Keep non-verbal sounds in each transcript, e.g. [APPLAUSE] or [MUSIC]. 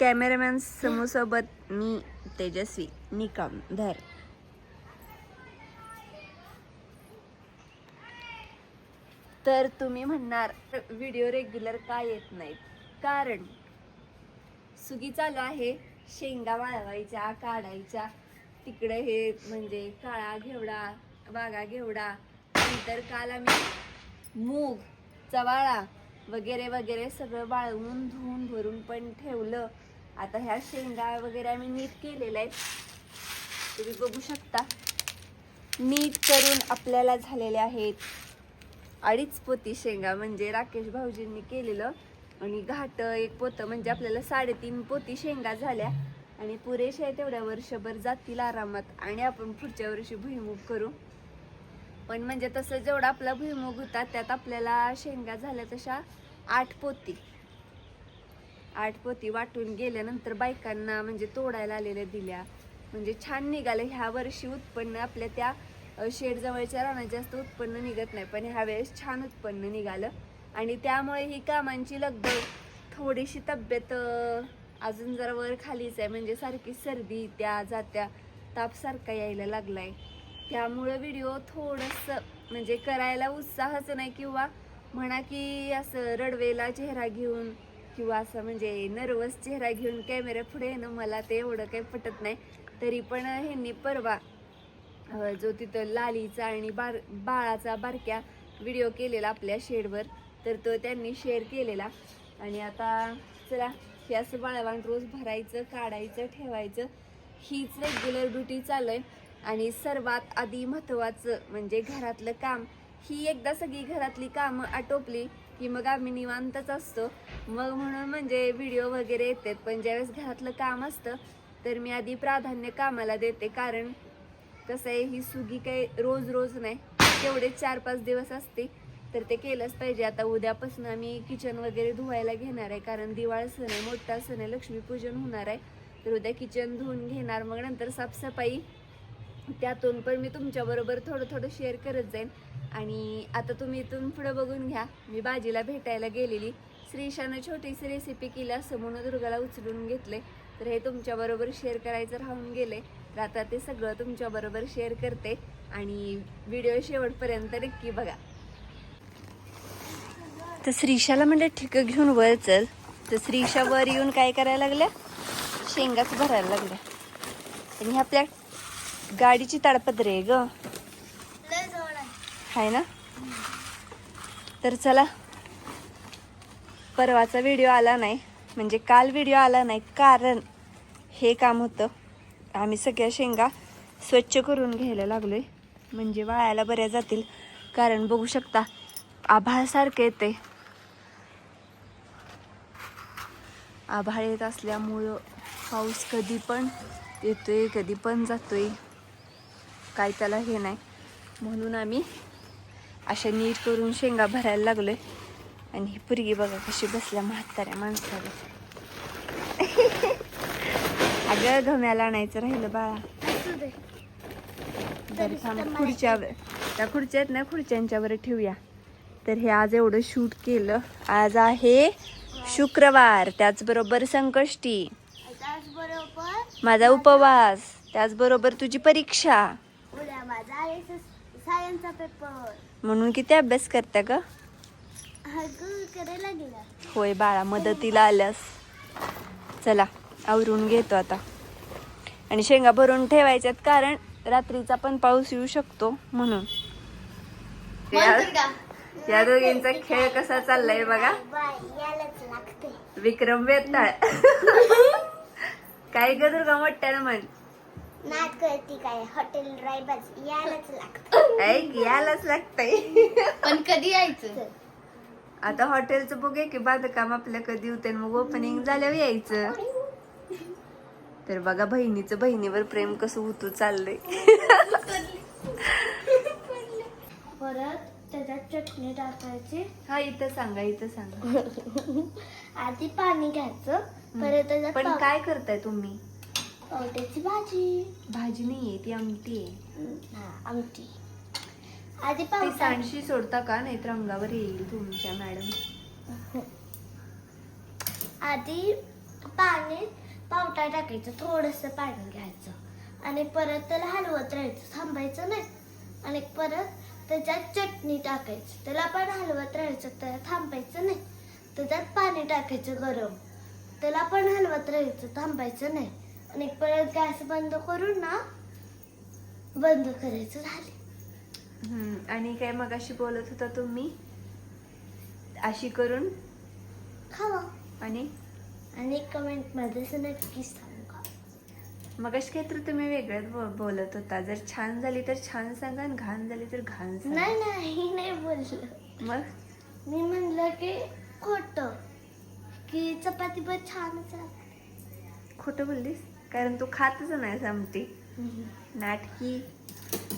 Cameraman समूसोबत मी तेजस्वी निकम धर. तर तुम्ही म्हणणार व्हिडिओ रेग्युलर का येत नाहीत? कारण सुगी चालू आहे शेंगा वाळवायच्या काढायच्या. तिकडे हे म्हणजे काळा घेवडा वाघा घेवडा नंतर काल आम्ही मूग चवाळा वगैरे वगैरे सगळं वाळवून धुवून भरून पण ठेवलं. आता ह्या शेंगा वगैरे आम्ही नीट केलेल्या आहेत. तुम्ही बघू शकता. नीट करून आपल्याला झालेल्या आहेत. अडीच पोती शेंगा म्हणजे राकेश भाऊजींनी केलेलं. आणि घाट एक पोतं म्हणजे आपल्याला साडेतीन पोती शेंगा झाल्या. आणि पुरेशा आहे तेवढ्या वर्षभर जातील आरामात. आणि आपण पुढच्या वर्षी भुईमुग करू. पण म्हणजे तसं जेवढा आपला भुईमुग होता त्यात आपल्याला शेंगा झाल्या तशा आठ पोती. आठ पोती वाटून गेल्यानंतर बायकांना म्हणजे तोडायला आलेल्या दिल्या. म्हणजे छान निघालं. ह्या वर्षी उत्पन्न आपल्या त्या शेडजवळच्या रानात जास्त उत्पन्न निघत नाही पण ह्या वेळेस छान उत्पन्न निघालं. आणि त्यामुळे ही कामांची लगबग थोडीशी तब्येत अजून जरा वर खालीच आहे. म्हणजे सारखी सर्दी त्या जात्या ताप सारखा यायला लागलाय. त्यामुळं व्हिडिओ थोडंसं म्हणजे करायला उत्साहच नाही किंवा म्हणा की असं रडवेला चेहरा घेऊन किंवा असं म्हणजे नर्वस चेहरा घेऊन कॅमेरा पुढे येणं मला ते एवढं काही पटत नाही. तरी पण ह्यांनी परवा जो तिथं लालीचा आणि बार बाळाचा बारक्या व्हिडिओ केलेला आपल्या शेडवर तर तो त्यांनी शेअर केलेला. आणि आता चला हे असं बाळावान रोज भरायचं काढायचं ठेवायचं हीच रेग्युलर ड्युटी चालू आहे. आणि सर्वात आधी महत्त्वाचं म्हणजे घरातलं काम ही एकदा सगळी घरातली कामं आटोपली की मग आम्ही निवांतच असतो. मग म्हणून म्हणजे व्हिडिओ वगैरे येतात. पण ज्यावेळेस घरातलं काम असतं तर मी आधी प्राधान्य कामाला देते. कारण कसं आहे ही सुगी काही रोज रोज नाही. तेवढे चार पाच दिवस असते. तर ते केलंच पाहिजे. आता उद्यापासून आम्ही किचन वगैरे धुवायला घेणार आहे. कारण दिवाळ सण आहे मोठा सण आहे लक्ष्मीपूजन होणार आहे. तर उद्या किचन धुवून घेणार. मग नंतर साफसफाई त्यातून पण मी तुमच्याबरोबर थोडं थोडं शेअर करत जाईन. आणि आता तुम्ही इथून पुढं बघून घ्या मी बाजीला भेटायला गेलेली. श्रीशानं छोटीशी रेसिपी केली असं म्हणून दुर्गाला उचलून घेतले तर हे तुमच्याबरोबर शेअर करायचं राहून गेले तर आता ते सगळं तुमच्याबरोबर शेअर करते. आणि व्हिडिओ शेवटपर्यंत नक्की बघा. तर श्रीशाला म्हणजे ठीक घेऊन वर चल. तर श्रीशा वर येऊन काय करायला लागल्या? शेंगाच भरायला लागल्या. आणि ह्या प्लॅट गाडीची ताडपत्री आहे ग. आहे. ना? तर चला. परवाचा व्हिडिओ आला नाही. म्हणजे काल व्हिडिओ आला नाही कारण हे काम होतं. आम्ही सगळ्या शेंगा स्वच्छ करून घ्यायला लागलोय. म्हणजे वाळायला बऱ्या जातील. कारण बघू शकता आभाळासारखं येते आभाळ येत असल्यामुळं पाऊस कधी पण येतोय कधी पण जातोय. काय त्याला हे नाही. म्हणून आम्ही अशा नीट करून शेंगा भरायला लागलोय. आणि ही पुरगी बघा कशी बसल्या म्हाताऱ्या माणसाला. [LAUGHS] अगं गम्याला आणायचं राहिलं बाळा. जर थांब खुर्च्या त्या खुर्च्या आहेत ना खुर्च्यांच्यावर ठेवूया. तर हे आज एवढं शूट केलं. आज आहे शुक्रवार त्याचबरोबर संकष्टी. माझा उपवास त्याचबरोबर तुझी परीक्षा. माझा सायन्सचा पेपर. म्हणून किती अभ्यास करता ग? हगू करायला गेला. होय बाळा मदतीला आल्यास. चला आवरून घेतो आता. आणि शेंगा भरून ठेवायच्यात कारण रात्रीचा पण पाऊस येऊ शकतो म्हणून. या- या दोघींचा खेळ कसा चाललाय बघा. बाय यायलाच लागते विक्रम वेताळ [LAUGHS] काय ग दुर्गा मोठ्यानं म्हण. नाच करते काय? हॉटेल ड्रायव्हर यायलाच लागतं. ऐक यायलाच लागतंय. पण कधी यायचं? आता हॉटेलचं बघूया की बांधकाम आपल्या कधी होते मग ओपनिंग झाल्यावर यायचं. तर बघा बहिणीचं बहिणीवर प्रेम कसं होतो चाललंय. परत त्याच्यात चटणी टाकायची. हा इथं सांगा इथं सांगा. आधी पाणी घ्यायचं. परत त्याच्यात पण पाव- काय करताय तुम्ही? पावट्याची भाजी. भाजी नाहीये ती आमटी आहे. हा, आमटी. आधी ती सांडशी सोडता का? नाही तर अंगावर येईल तुमच्या मॅडम. [LAUGHS] आधी पाणी पावटा टाकायचं थोडस पाणी घ्यायचं. आणि परत त्याला हलवत राहायचं थांबायचं नाही. आणि परत त्याच्यात चटणी टाकायची. त्याला पण हलवत राहायचं त्याला थांबायचं नाही. त्याच्यात पाणी टाकायचं गरम. त्याला पण हलवत राहायचं थांबायचं नाही. आणि परत गॅस बंद करून ना बंद करायचं झाले. हम्म, आणि काय मग अशी बोलत होता तुम्ही? अशी करून? खावा. आणि? आणि कमेंटमध्ये नक्की सांगा मग अशी काहीतरी तुम्ही वेगळंच बो- बोलत होता. जर छान झाली तर छान सांगा आणि घाण झाली तर घाण सांगा. नाही नाही नाही बोललं. मग? मी म्हणलं की खोट की चपाती पण छानच लागते. खोटं बोललीस? कारण तू खातच नाही आमटी. नाटकी.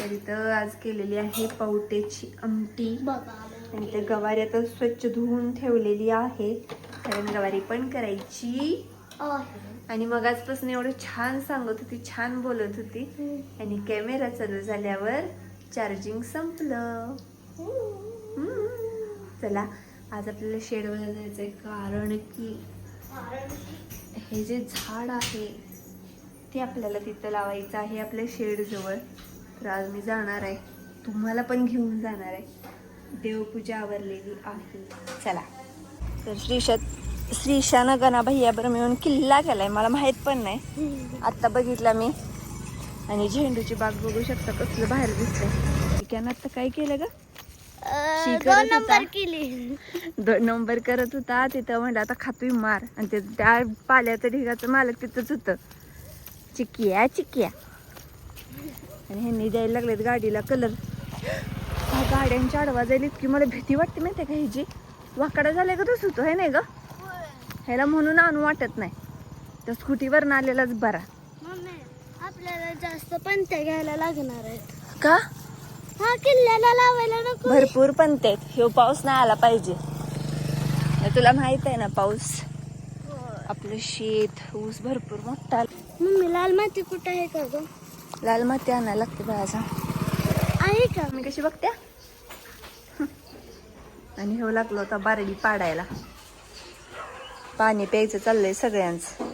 तरी तर आज केलेली आहे पावट्याची आमटी. आणि ते गवारी आता स्वच्छ धुवून ठेवलेली आहे. कारण गवारी पण करायची. आणि मग आजपासून एवढं छान सांगत होती छान बोलत होती. आणि कॅमेरा चालू झाल्यावर चार्जिंग संपलं. चला आज आपल्याला शेडवर आहे कारण की हे जे झाड आहे ते आपल्याला तिथं लावायचं आहे आपल्या शेडजवळ. तर आज मी जाणार आहे. तुम्हाला पण घेऊन जाणार आहे. देवपूजा आवरलेली आहे. चला. तर श्रीशा श्रीशानं गणाभैयाबर मिळून किल्ला केलाय. मला माहीत पण नाही. आत्ता बघितला मी. आणि झेंडूची बाग बघू शकता कसलं बाहेर दिसतंय. ठिकाण आता काय केलं ग? दोन. नंबर केली. दोन नंबर करत होता. तिथं म्हणलं आता खातोय मार. आणि ते त्या पाल्याचं ढिगाचं मालक तिथंच होतं. चिकिया चिकिया आणि ह्यांनी द्यायला लागलेत गाडीला कलर गाड्यांच्या आडवा जाईल इतकी मला भीती वाटते माहिती का ह्याची. वाकडा झालाय का तसं होतो हे नाही ग? ह्याला म्हणून आणू वाटत नाही. त्या स्कूटीवर आलेलाच बरा. आपल्याला जास्त पंत्या घ्यायला लागणार आहेत. का? हा किल्ल्याला लावायला नको. भरपूर पंते आहेत. ह्यो पाऊस नाही आला पाहिजे. तुला माहीत आहे ना पाऊस? आपलं शेत ऊस भरपूर मोठा मम्मी लाल माती कुठं आहे का ग? लाल माती आणायला लागते बाळाचा आहे का? मी कशी बघत्या आणि हे लागलो होता बारडी पाडायला. पाणी प्यायचं चाललंय सगळ्यांचं.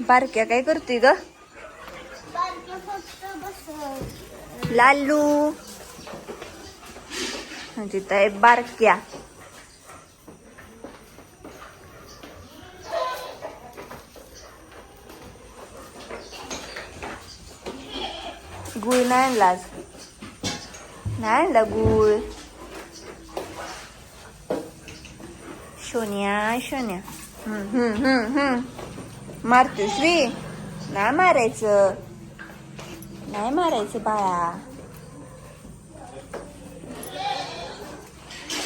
बारक्या काय करतोय ग? लालू. तिथं आहे बारक्या. गुळ नाही आणला आज नाही आणला गुळ शोन्या शोन्या हम्म हम्म मारतोस नाही मारायचं नाही मारायचं बाळा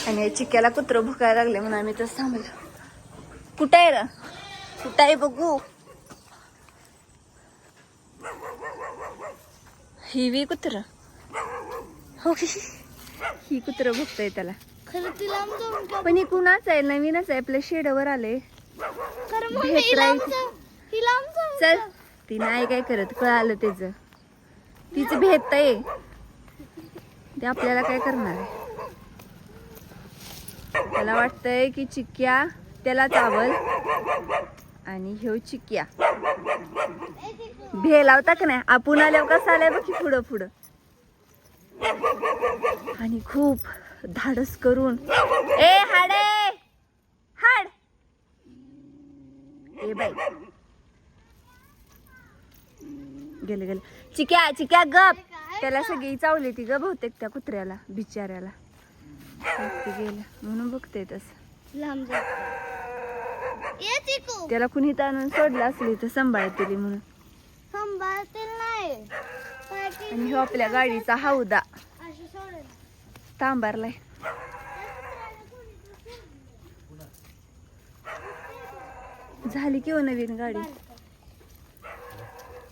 आणि या चिक्याला कुत्र भुकायला लागले म्हणून आम्ही तसं थांबलो कुठं आहे र कुठं आहे बघू ही वी कुत्र. हो. ही ही कुत्र भुकतंय त्याला. खरं तिला पण ही कुणाच आहे? नवीनच आहे. आपल्या शेडवर आले. जाऊन चल. ती नाही काय करत. कळालं त्याच. तिचं भेट आहे ते आपल्याला काय करणार आहे? त्याला वाटतंय की चिक्क्या त्याला चावल. आणि ह्यो चिक्या. भे लावता का नाही? आपण आल्यावर कसं आलाय बघ की पुढं पुढं. आणि खूप धाडस करून. ए हाडे! हाड! ए बाई. गेले गेले. चिक्या चिक्या गप. त्याला सगळी चावली ती ग बहुतेक त्या कुत्र्याला बिचाऱ्याला. गेलं. म्हणून बघते तसं. लांब जा त्याला कुणी ताणून सोडलं असली तर सांभाळतील म्हणून. सांभाळतील नाही. आणि ह्यो आपल्या गाडीचा हौदा. तांबारलाय झाली की हो नवीन गाडी?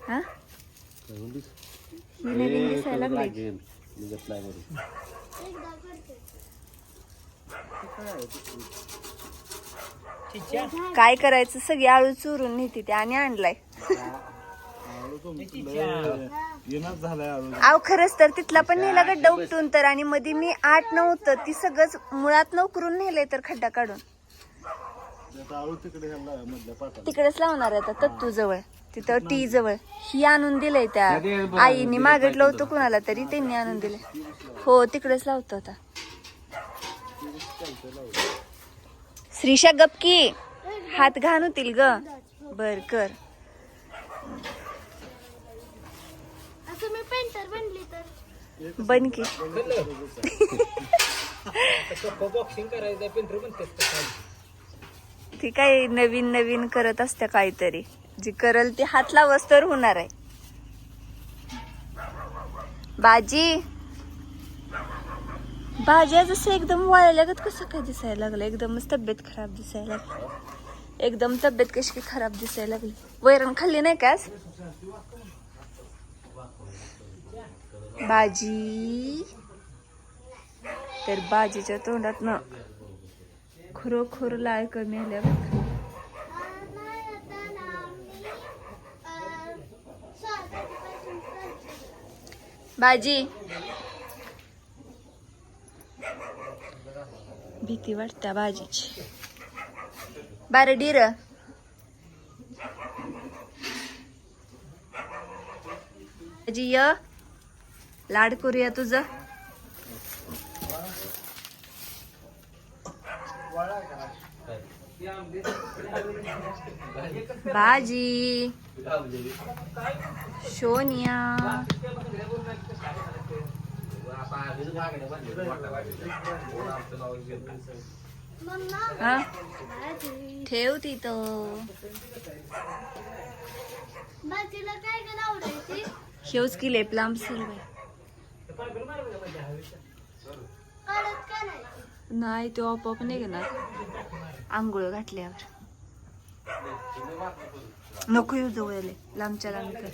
हा? ही नवीन दिसायला लागली. काय करायचं? सगळी आळू चुरून नेते ते आणि आणलाय. अहो खरंच तर तिथला पण नेला गड्डा उपटून तर आणि मध्ये मी आठ नव्हतं ती सगळंच मुळात नवकरून नेलंय तर खड्डा काढून. तिकडेच लावणार आहे आता तत्तू जवळ. तिथं टी जवळ. ही आणून दिलंय त्या आईने. मागितलं होतं कुणाला तरी त्यांनी आणून दिलंय. हो तिकडेच लावतो आता. श्रीषा गपकी हात घाण होतील ग. बर कर. असं मी पेंटर बनली तर. बन की. बॉक्सिंग करायचं पेंटर म्हणतात का काय? ती काय नवीन नवीन करत असते काहीतरी. जी करल ती हात लावस तर होणार आहे. बाजी. भाज्या जसं एकदम वाळल्यागत कसं काय दिसायला लागलं एकदमच तब्येत खराब दिसायला लागली एकदम तब्येत कशी काय खराब दिसायला लागली वैरण खाल्ली नाही का भाजी तर भाजीच्या तोंडात ना खरोखर लाय कमी आल्या भाजी नाही आता ना मी अं, स्वागतापासून करते. बाजी भीती वाटत्या भाजीची बारे डिर भाजी य. लाड करूया तुझं. भाजी सोनिया. हा ठेव तिथं काय आवडायची हेच की लेप लांब सर करायची. नाही तो आपोआप निघणार. आंघोळ घातल्यावर. नको येऊ जवळ लांबच्या लांब कर